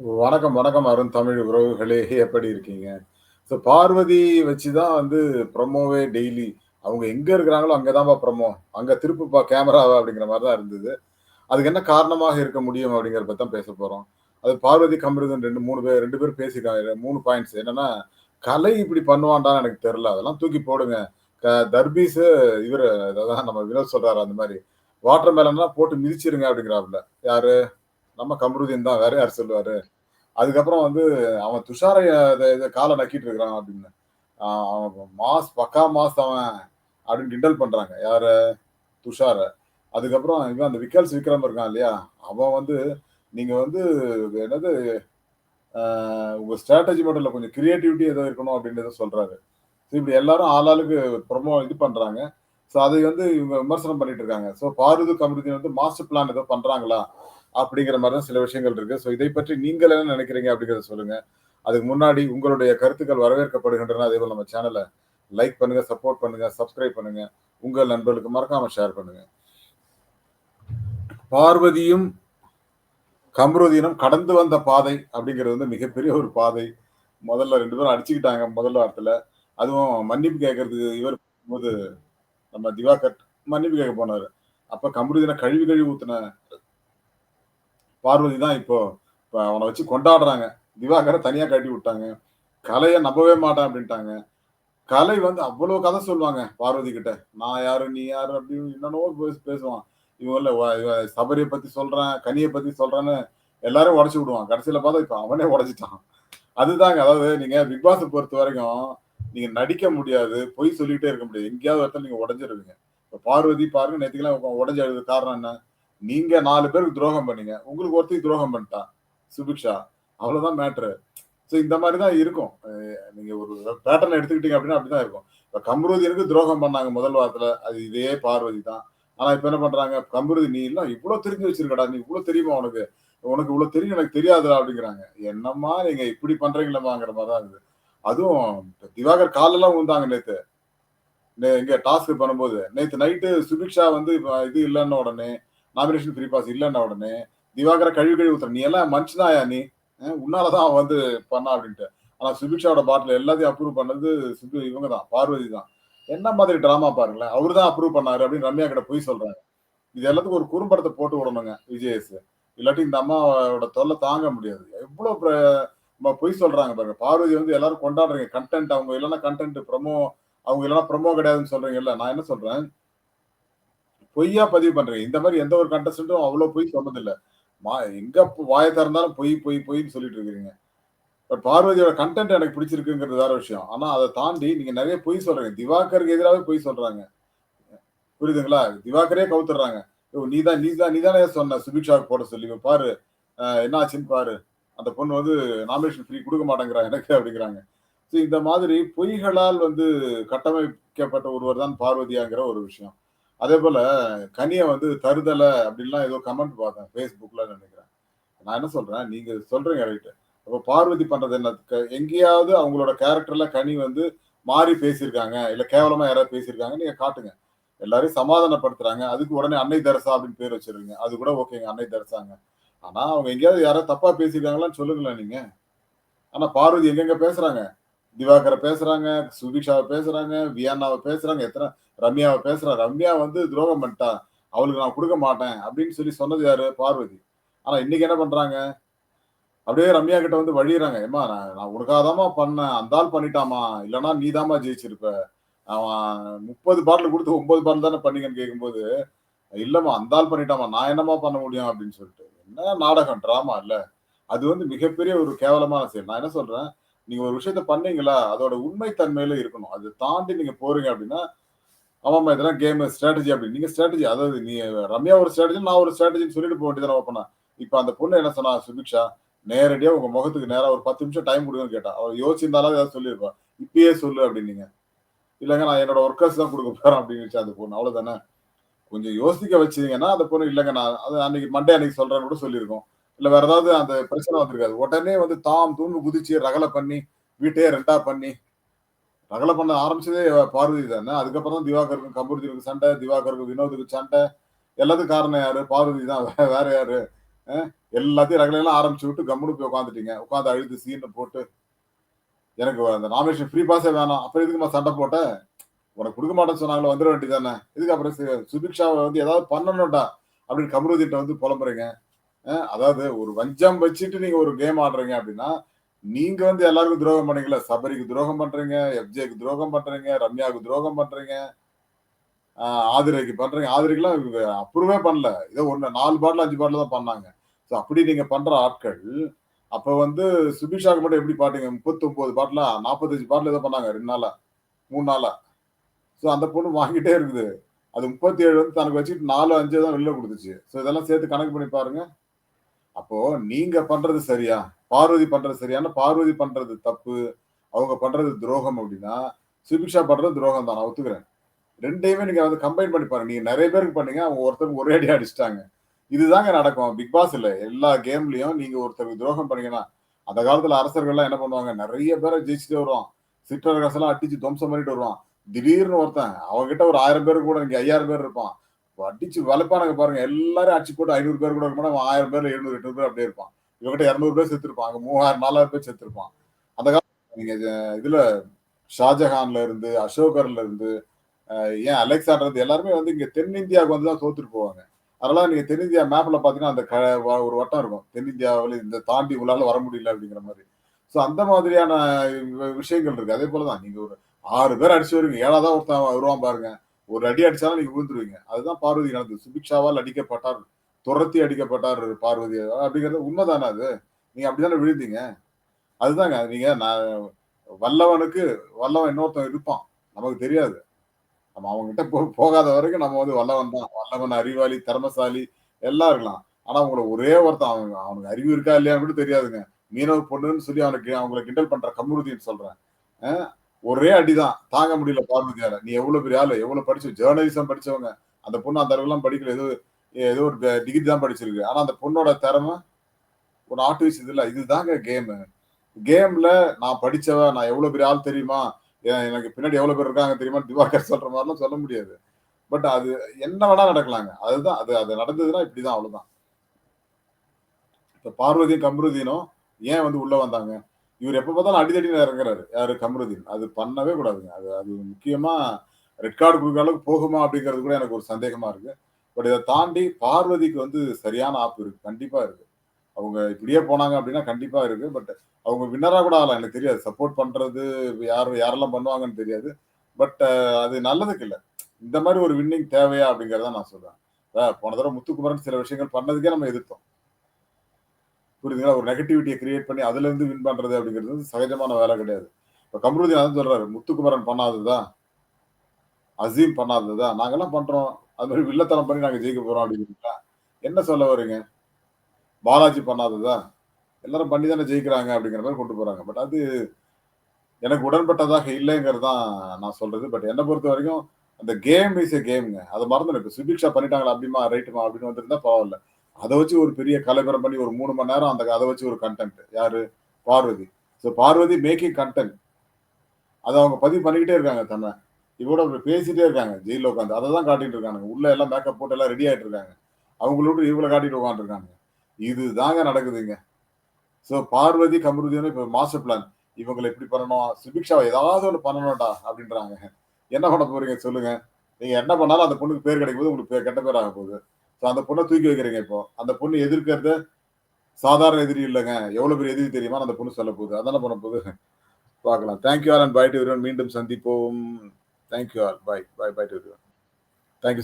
வணக்கம், வணக்கம் அருண் தமிழ் உறவுகளே! எப்படி இருக்கீங்க? ஸோ பார்வதி வச்சு தான் வந்து ப்ரமோவே டெய்லி. அவங்க எங்கே இருக்கிறாங்களோ அங்கே தான்ப்பா ப்ரமோ. அங்கே திருப்புப்பா கேமராவா அப்படிங்கிற மாதிரி தான் இருந்தது. அதுக்கு என்ன காரணமாக இருக்க முடியும் அப்படிங்கிறத பற்றி தான் பேச போகிறோம் அது பார்வதி, கமருதீன் 2 3 பேர் ரெண்டு பேரும் பேசியிருக்காங்க. மூணு பாயிண்ட்ஸ் என்னன்னா, கலை இப்படி பண்ணுவான்டான்னு எனக்கு தெரில அதெல்லாம் தூக்கி போடுங்க. க தர்பீஸு இவரு அதான் நம்ம வினோத் சொல்கிறாரு அந்த மாதிரி வாட்டர் மேலன்னா போட்டு மிதிச்சிருங்க அப்படிங்கிறாப்புல. யாரு? நம்ம கமருதீன் தான். வேற யார் சொல்லுவாரு? அதுக்கப்புறம் வந்து அவன் துஷார இதை காலை நக்கிட்டு இருக்கிறான் அப்படின்னு. அவன் மாஸ் பக்கா மாஸ் அவன் அப்படின்னு கிண்டல் பண்றாங்க. யார் துஷார. அதுக்கப்புறம் இவன் அந்த விக்கல்ஸ் விக்ரம் இருக்கான் இல்லையா? அவன் வந்து நீங்க வந்து என்னது உங்கள் உங்க ஸ்ட்ராட்டஜி மட்டும் இல்லை கொஞ்சம் கிரியேட்டிவிட்டி ஏதோ இருக்கணும் அப்படின்றத சொல்கிறாரு சொல்றாரு. ஸோ இப்படி எல்லாரும் ஆளாளுக்கு ப்ரமோ இது பண்றாங்க. ஸோ அதை வந்து இவங்க விமர்சனம் பண்ணிட்டு இருக்காங்க. ஸோ பாரூது, கமருதீன் வந்து மாஸ்டர் பிளான் ஏதோ பண்றாங்களா? அப்படிங்கிற மாதிரி தான் சில விஷயங்கள் இருக்கு. ஸோ இதை பற்றி நீங்கள் என்ன நினைக்கிறீங்க அப்படிங்கிறத சொல்லுங்க. அதுக்கு முன்னாடி உங்களுடைய கருத்துக்கள் வரவேற்கப்படுகின்றன. அதே போல் நம்ம சேனலை லைக் பண்ணுங்க, சப்போர்ட் பண்ணுங்க, சப்ஸ்கிரைப் பண்ணுங்க. உங்கள் நண்பர்களுக்கு மறக்காம ஷேர் பண்ணுங்க. பார்வதியும், கம்ருதீனும் கடந்து வந்த பாதை அப்படிங்கிறது வந்து மிகப்பெரிய ஒரு பாதை. முதல்ல ரெண்டு பேரும் அடிச்சுக்கிட்டாங்க முதல் வாரத்துல. அதுவும் மன்னிப்பு கேட்கறதுக்கு இவர் போது நம்ம திவாகர் மன்னிப்பு கேட்க போனாரு. அப்ப கம்ருதீனை கழுவி கழுவி ஊத்துன பார்வதி தான் இப்போ இப்போ அவனை வச்சு கொண்டாடுறாங்க. திவாகரை தனியாக கட்டி விட்டாங்க. கலையை நம்பவே மாட்டேன் அப்படின்ட்டாங்க. கலை வந்து அவ்வளோ கதை சொல்லுவாங்க பார்வதி கிட்ட. நான் யாரு? நீ யாரு? அப்படின்னு என்னென்னவோ பேசுவான். இவங்கள சபரியை இவன் சபரிய பத்தி சொல்றேன், கனிய பத்தி சொல்றேன்னு எல்லாரையும் விடுவான். கடைசியில பார்த்தா இப்ப அவனே உடச்சிட்டான் அதுதாங்க. அதாவது நீங்க பிக் பொறுத்த வரைக்கும் நீங்க நடிக்க முடியாது. பொய் சொல்லிகிட்டே இருக்க முடியாது. எங்கேயாவது இடத்துல நீங்க உடஞ்சிருவீங்க இப்போ பார்வதி பாருங்க நேற்றுக்கெல்லாம் உடஞ்சு எழுது காரணம் என்ன? நீங்க நாலு பேருக்கு துரோகம் பண்ணீங்க. உங்களுக்கு ஒருத்தர் துரோகம் பண்ணிட்டான் சுபிக்ஷா. அவ்வளவுதான் மேட்டரு. ஸோ இந்த மாதிரி தான் இருக்கும். நீங்க ஒரு பேட்டர்ன் எடுத்துக்கிட்டீங்க அப்படின்னா அப்படிதான் இருக்கும். இப்ப கம்ருதியனுக்கு துரோகம் பண்ணாங்க முதல் வாரத்துல. அது இதே பார்வதி தான். ஆனா இப்ப என்ன பண்றாங்க? கம்ருதி நீ எல்லாம் இவ்வளவு தெரிஞ்சு வச்சிருக்கடா. நீ இவ்வளவு தெரியுமா உனக்கு? உனக்கு இவ்வளவு தெரியும் எனக்கு தெரியாதுடா அப்படிங்கிறாங்க. என்னம்மா நீங்க இப்படி பண்றீங்களம்மாங்கிற மாதிரி தான் இருக்குது. அதுவும் திவாகர் காலெல்லாம் விழுந்தாங்க நேத்து. நே இங்க டாஸ்க் பண்ணும்போது. நேத்து நைட்டு சுபிக்ஷா வந்து இது இல்லன்ன உடனே, நாமினேஷன் ஃப்ரீ பாஸ் இல்லைன்னா உடனே, திவாகர கழிவு கழிவு ஊத்துற. நீ எல்லாம் மனுஷனாயா நீ? உன்னாலதான் உன்னால தான் அவன் வந்து பண்ணா அப்படின்ட்டு. ஆனா சுபிக்ஷாவோட பாட்டில் எல்லாத்தையும் அப்ரூவ் பண்ணது சுபி இவங்க தான். பார்வதி தான். என்ன மாதிரி டிராமா பாருங்களேன். அவரு தான் அப்ரூவ் பண்ணாரு அப்படின்னு ரம்யா கிட்ட பொய் சொல்றாங்க. இது எல்லாத்துக்கும் ஒரு குறும்படத்தை போட்டு விடணுங்க விஜயஸ் இல்லாட்டி இந்த அம்மாவோட தொல்லை தாங்க முடியாது. எவ்வளோ பொய் சொல்றாங்க பாருங்க. பார்வதி வந்து எல்லாரும் கொண்டாடுறீங்க. கன்டென்ட் அவங்க இல்லைன்னா கன்டென்ட் ப்ரமோ அவங்க இல்லைன்னா ப்ரமோ கிடையாதுன்னு சொல்றீங்கல்ல. நான் என்ன சொல்றேன்? பொய்யா பதிவு பண்றீங்க. இந்த மாதிரி எந்த ஒரு கண்டஸ்டன்டும் அவ்வளவு பொய் சொன்னதில்லை மா எங்க வாய திறந்தாலும் பொய், பொய், பொய்ன்னு சொல்லிட்டு இருக்கிறீங்க. பட் பார்வதியோட கன்டென்ட் எனக்கு பிடிச்சிருக்குங்கிறது வேற விஷயம். ஆனா அதை தாண்டி நீங்க நிறைய பொய் சொல்றீங்க. திவாகருக்கு எதிராக பொய் சொல்றாங்க. புரியுதுங்களா? திவாகரே கவுத்துறாங்க நீ தான் நீ தான் நீ தானே சொன்ன சுபிக்ஷாவுக்கு போட சொல்லி. பாரு என்ன ஆச்சுன்னு பாரு. அந்த பொண்ணு வந்து நாமினேஷன் ஃப்ரீ கொடுக்க மாட்டேங்கிறா எனக்கு அப்படிங்கிறாங்க. ஸோ இந்த மாதிரி பொய்களால் வந்து கட்டமைக்கப்பட்ட ஒருவர் தான் பார்வதியாங்கிற ஒரு விஷயம். அதே போல கனியை வந்து தருதலை அப்படின்லாம் ஏதோ கமெண்ட் பார்த்தேன் ஃபேஸ்புக்கில் நினைக்கிறேன் நான் என்ன சொல்றேன், நீங்க சொல்றீங்க ரைட்டு. அப்போ பார்வதி பண்றது என்ன? க எங்கேயாவது அவங்களோட கேரக்டர்ல கனி வந்து மாறி பேசியிருக்காங்க. இல்லை கேவலமா யாராவது பேசியிருக்காங்க நீங்க காட்டுங்க. எல்லாரையும் சமாதானப்படுத்துறாங்க. அதுக்கு உடனே அன்னை தரசா அப்படின்னு பேர் வச்சிருங்க. அது கூட ஓகேங்க. அன்னை தரசாங்க ஆனா அவங்க எங்கேயாவது யாராவது தப்பா பேசியிருக்காங்களான்னு சொல்லுங்களேன் நீங்க. ஆனா பார்வதி எங்கெங்க பேசுறாங்க? திவாகரை பேசுறாங்க, சுபிக்ஷாவை பேசுறாங்க, வியன்னாவ பேசுறாங்க, எத்தனை ரம்யாவை பேசுறாங்க. ரம்யா வந்து துரோகம் பண்ணிட்டா. அவளுக்கு நான் கொடுக்க மாட்டேன் அப்படின்னு சொல்லி சொன்னது யாரு? பார்வதி. ஆனா இன்னைக்கு என்ன பண்றாங்க? அப்படியே ரம்யா கிட்ட வந்து வழியிறாங்க. ஏமா நான் நான் உனக்காக பண்ணேன். அந்த ஆள் இல்லைன்னா இல்லன்னா நீ தாமா ஜெயிச்சிருப்ப. அவன் 30 பாட்டில் கொடுத்து ஒன்பது பாட்டில் தானே பண்ணீங்கன்னு கேட்கும்போது, இல்லம்மா அந்த ஆள் பண்ணிட்டாம்மா. நான் என்னம்மா பண்ண முடியும் அப்படின்னு சொல்லிட்டு. என்ன நாடகம், ட்ராமா இல்லை அது வந்து மிகப்பெரிய ஒரு கேவலமான செயல். நான் என்ன சொல்றேன், நீங்க ஒரு விஷயத்த பண்ணீங்களா, அதோட உண்மை தன்மையில இருக்கணும். அது தாண்டி நீங்க போறீங்க அப்படின்னா, ஆமாம்மா இதெல்லாம் கேம் ஸ்ட்ராட்டஜி அப்படின்னு. நீங்க ஸ்ட்ராட்டஜி அதாவது நீ ரம்யா ஒரு ஸ்ட்ராட்டஜி, நான் ஒரு ஸ்ட்ராட்டஜின்னு சொல்லிட்டு போக வேண்டியது ஓப்பனா. இப்ப அந்த பொண்ணு என்ன சொன்னா சுபிக்ஷா, நேரடியா உங்க முகத்துக்கு நேரம் ஒரு 10 நிமிஷம் டைம் கொடுங்கன்னு கேட்டா. அவர் யோசிச்சிருந்தாலும் ஏதாவது சொல்லியிருப்பா. இப்பயே சொல்லு அப்படின்னீங்க. இல்லைங்க நான் என்னோட ஒர்க்கர்ஸ் தான் கொடுக்க போறேன் அப்படின்னு அந்த பொண்ணு. அவ்வளவுதானே. கொஞ்சம் யோசிக்க வச்சீங்கன்னா, அந்த பொண்ணு இல்லைங்க நான் அது அன்னைக்கு மண்டே அன்னைக்கு சொல்றேன்னு கூட சொல்லியிருக்கோம் இல்ல வேற ஏதாவது அந்த பிரச்சனை வந்திருக்காது. உடனே வந்து தாம் தூண்டு குதிச்சு ரகளை பண்ணி, வீட்டையே ரெண்டா பண்ணி, ரகளை பண்ண ஆரம்பிச்சதே பார்வதி தானே. அதுக்கப்புறம் தான் திவாகருக்கும் கமருதீனுக்கும் சண்டை, திவாகருக்கும் வினோதுக்கு சண்டை. எல்லாத்துக்கும் காரணம் யாரு? பார்வதி தான். வேற யாரு? எல்லாத்தையும் ரகலையெல்லாம் ஆரம்பிச்சு விட்டு கம்முனு போய் உட்காந்துட்டீங்க உட்காந்து அழுது சீனை போட்டு எனக்கு அந்த நாமினேஷன் ஃப்ரீ பாஸே வேணாம் அப்புறம் எதுக்குமா சண்டை போட்ட உனக்கு கொடுக்க மாட்டேன்னு சொன்னாங்களோ வந்துட வேண்டியதானே இதுக்கு அப்புறம் சுபிக்ஷாவை வந்து ஏதாவது பண்ணணும்டா அப்படின்னு கமருதிட்ட வந்து புலம்புறீங்க அதாவது ஒரு வஞ்சம் வச்சுட்டு நீங்க ஒரு கேம் ஆடுறீங்க அப்படின்னா நீங்க வந்து எல்லாருக்கும் துரோகம் பண்ணீங்கல்ல சபரிக்கு துரோகம் பண்றீங்க எஃப்ஜேக்கு துரோகம் பண்றீங்க ரம்யாவுக்கு துரோகம் பண்றீங்க ஆதிரைக்கு பண்றீங்க. ஆதிரைக்கெல்லாம் அப்புறமே அப்ரூவே பண்ணல. ஏதோ ஒன்று நாலு பாட்டில் அஞ்சு பாட்டில் தான் பண்ணாங்க. ஸோ அப்படி நீங்க பண்ற ஆட்கள் அப்ப வந்து சுபிஷாக்கு மட்டும் எப்படி பாட்டீங்க முப்பத்தி ஒன்பது பாட்டிலா? நாற்பத்தஞ்சு பாட்டில் ஏதோ பண்ணாங்க ரெண்டு நாளா? மூணு நாளா? ஸோ அந்த பொண்ணு வாங்கிட்டே இருக்குது. அது முப்பத்தி ஏழு வந்து தனக்கு வச்சுட்டு நாலு அஞ்சு தான் வெளில கொடுத்துச்சு. ஸோ இதெல்லாம் சேர்த்து கணக்கு பண்ணி பாருங்க. அப்போ நீங்க பண்றது சரியா? பார்வதி பண்றது சரியான பார்வதி பண்றது தப்பு. அவங்க பண்றது துரோகம் அப்படின்னா சுபிக்ஷா பண்றது துரோகம் தான். நான் ஒத்துக்கிறேன். ரெண்டையுமே நீங்க வந்து கம்பைன் பண்ணி பாருங்க. நீங்க நிறைய பேருக்கு பண்ணீங்க அவங்க ஒருத்தருக்கு ஒரே அடி அடிச்சிட்டாங்க. இதுதாங்க நடக்கும். பிக் பாஸ் இல்ல. எல்லா கேம்லயும் நீங்க ஒருத்தருக்கு துரோகம் பண்ணீங்கன்னா அந்த காலத்துல அரசர்கள்லாம் என்ன பண்ணுவாங்க? நிறைய பேரை ஜெயிச்சுட்டு வருவான். சிற்றரசெல்லாம் அடிச்சு துவம்சம் பண்ணிட்டு வருவான். திடீர்னு ஒருத்தன் அவங்ககிட்ட ஒரு ஆயிரம் பேர் கூட இங்க ஐயாயிரம் பேர் இருப்பான். அடிச்சு வளர்ப்பானுங்க பாருங்க. எல்லாரும் அடிச்சு போட்டு ஐநூறு பேர் கூட இருக்கணும் அவன் ஆயிரம் பேர் எழுநூறு எட்நூறு பேர் அப்படியே இருப்பான். இவங்கிட்ட இரநூறு பேர் செத்துருப்பான். மூவாயிரம் நாலாயிரம் பேர் செத்துருப்பான். அந்த காலம் நீங்க இதுல ஷாஜஹான்ல இருந்து அசோகர்ல இருந்து ஏன் அலெக்சாண்டர் இருந்து எல்லாருமே வந்து இங்க தென்னிந்தியாவுக்கு வந்து தான் தோத்துட்டு போவாங்க. அதனால நீங்க தென்னிந்தியா மேப்ல பாத்தீங்கன்னா அந்த க வ- ஒரு வட்டம் இருக்கும். தென்னிந்தியாவில் இந்த தாண்டி உங்களால வர முடியல அப்படிங்கிற மாதிரி. ஸோ அந்த மாதிரியான வி- விஷயங்கள் இருக்கு. அதே போலதான் நீங்க ஒரு ஆறு பேர் அடிச்சு வருவீங்க. ஏழாதான் ஒருத்தன் வருவான் பாருங்க. ஒரு அடி அடிச்சாலும் நீங்க விழுந்துருவீங்க. அதுதான் பார்வதி நடந்தது. சுபிக்ஷாவால் அடிக்கப்பட்டார். துரத்தி அடிக்கப்பட்டார் பார்வதி. அப்படிங்கிறது உண்மைதானே அது? நீங்க அப்படிதானே விழுந்தீங்க? அதுதாங்க. நீங்க நான் வல்லவனுக்கு வல்லவன் இன்னொருத்தன் இருப்பான். நமக்கு தெரியாது. நம்ம அவங்ககிட்ட போ போகாத வரைக்கும் நம்ம வந்து வல்லவன் தான். வல்லவன் அறிவாளி திறமசாலி எல்லாம் இருக்கலாம். ஆனா அவங்கள ஒரே ஒருத்தன் அவங்க அவனுக்கு அறிவு இருக்கா இல்லையான்னு கூட தெரியாதுங்க. மீனவ பொண்ணுன்னு சொல்லி அவனுக்கு அவங்கள கிண்டல் பண்ற கம்முறுதின்னு சொல்றேன். ஒரே அடிதான். தாங்க முடியல பார்வதியால நீ எவ்வளவு பெரிய ஆளு? எவ்வளவு படிச்சு? ஜேர்னலிசம் படிச்சவங்க. அந்த பொண்ணு அந்த அளவுலாம் படிக்கல. ஏதோ ஏதோ ஒரு டிகிரி தான் படிச்சிருக்கு. ஆனா அந்த பொண்ணோட திறமை ஒரு ஆர்டிஸ்ட் இது இதுல இதுதாங்க கேமு கேம்ல நான் படிச்சவன் நான் எவ்வளவு பெரிய ஆள் தெரியுமா? எனக்கு பின்னாடி எவ்வளவு பேர் இருக்காங்க தெரியுமா? திவாகர் சொல்ற மாதிரிலாம் சொல்ல முடியாது. பட் அது என்ன வேணா நடக்கலாங்க. அதுதான் அது அது நடந்ததுன்னா இப்படிதான் அவ்வளவுதான். இப்ப பார்வதியும் கம்ருதீனும் ஏன் வந்து உள்ள வந்தாங்க? இவர் எப்ப பார்த்தாலும் அடித்தடி இறங்குறாரு. யாரு? கமருதீன். அது பண்ணவே கூடாதுங்க. அது அது முக்கியமா ரெட் கார்டு கொடுக்குற அளவுக்கு போகுமா அப்படிங்கிறது கூட எனக்கு ஒரு சந்தேகமா இருக்கு. பட் இதை தாண்டி பார்வதிக்கு வந்து சரியான ஆப் இருக்கு. கண்டிப்பா இருக்கு. அவங்க இப்படியே போனாங்க அப்படின்னா கண்டிப்பா இருக்கு. பட் அவங்க வின்னரா கூட ஆகலாம். எனக்கு தெரியாது. சப்போர்ட் பண்றது யார் யாரெல்லாம் பண்ணுவாங்கன்னு தெரியாது. பட் அது நல்லதுக்கு இல்லை. இந்த மாதிரி ஒரு வின்னிங் தேவையா அப்படிங்கிறத நான் சொல்றேன். போன தடவை முத்துக்குமரன் சில விஷயங்கள் பண்ணதுக்கே நம்ம எதிர்த்தோம். புரியுதுங்களா? ஒரு நெகட்டிவிட்டியை கிரியேட் பண்ணி அதுல இருந்து வின் பண்றது அப்படிங்கிறது வந்து சகஜமான வேலை கிடையாது. இப்ப கமருதீன் அதான் சொல்றாரு முத்துக்குமரன் பண்ணாததுதான் அசீம் பண்ணாததுதான். நாங்கெல்லாம் பண்றோம். அது மாதிரி வில்லத்தனம் பண்ணி நாங்க ஜெயிக்க போறோம் அப்படிங்கிறீங்களா? என்ன சொல்ல வரீங்க பாலாஜி பண்ணாததா எல்லாரும் பண்ணி தானே ஜெயிக்கிறாங்க அப்படிங்கிற மாதிரி கொண்டு போறாங்க. பட் அது எனக்கு உடன்பட்டதாக இல்லைங்கிறது தான் நான் சொல்றது. பட் என்னை பொறுத்த வரைக்கும் அந்த கேம் இஸ் எ கேம்ங்க அதை மறந்து இப்போ சுபிக்ஷா பண்ணிட்டாங்களா அப்படிமா ரைட்டுமா அப்படின்னு வந்திருந்தா பரவாயில்ல. அதை வச்சு ஒரு பெரிய கலவரம் பண்ணி ஒரு மூணு மணி நேரம் அந்த அதை வச்சு ஒரு கண்டென்ட் யாரு? Parvathi. So Parvathi making content அதை அவங்க பதிவு பண்ணிக்கிட்டே இருக்காங்க தன்னை. இவோட பேசிட்டே இருக்காங்க ஜெயிலில் உட்காந்து அதை தான் காட்டிட்டு இருக்காங்க உள்ள எல்லாம் மேக்கப் போட்டு எல்லாம் ரெடி ஆகிட்டு இருக்காங்க. அவங்களோட இவங்களை காட்டிட்டு உட்காந்துருக்காங்க இது தாங்க நடக்குதுங்க. ஸோ பார்வதி கமருதினு இப்போ மாஸ்டர் பிளான் இவங்களை எப்படி பண்ணணும்? சுபிக்ஷாவை ஏதாவது ஒன்று பண்ணணும்டா அப்படின்றாங்க. என்ன பண்ண போறீங்க சொல்லுங்க. நீங்க என்ன பண்ணாலும் அந்த பொண்ணுக்கு பேர் கிடைக்கும் போது உங்களுக்கு பேர் கெட்ட பேர் ஆக போகுது. ஸோ அந்த பொண்ணை தூக்கி வைக்கிறீங்க இப்போ. அந்த பொண்ணு எதிர்க்கிறத சாதாரண எதிரி இல்லைங்க. எவ்வளவு பெரிய எதிரி தெரியுமா? அந்த பொண்ணு சொல்ல போகுது. அதான பண்ண போகுது. பார்க்கலாம். Thank you all and bye to மீண்டும் சந்திப்போம். Thank you all bye bye bye to thank you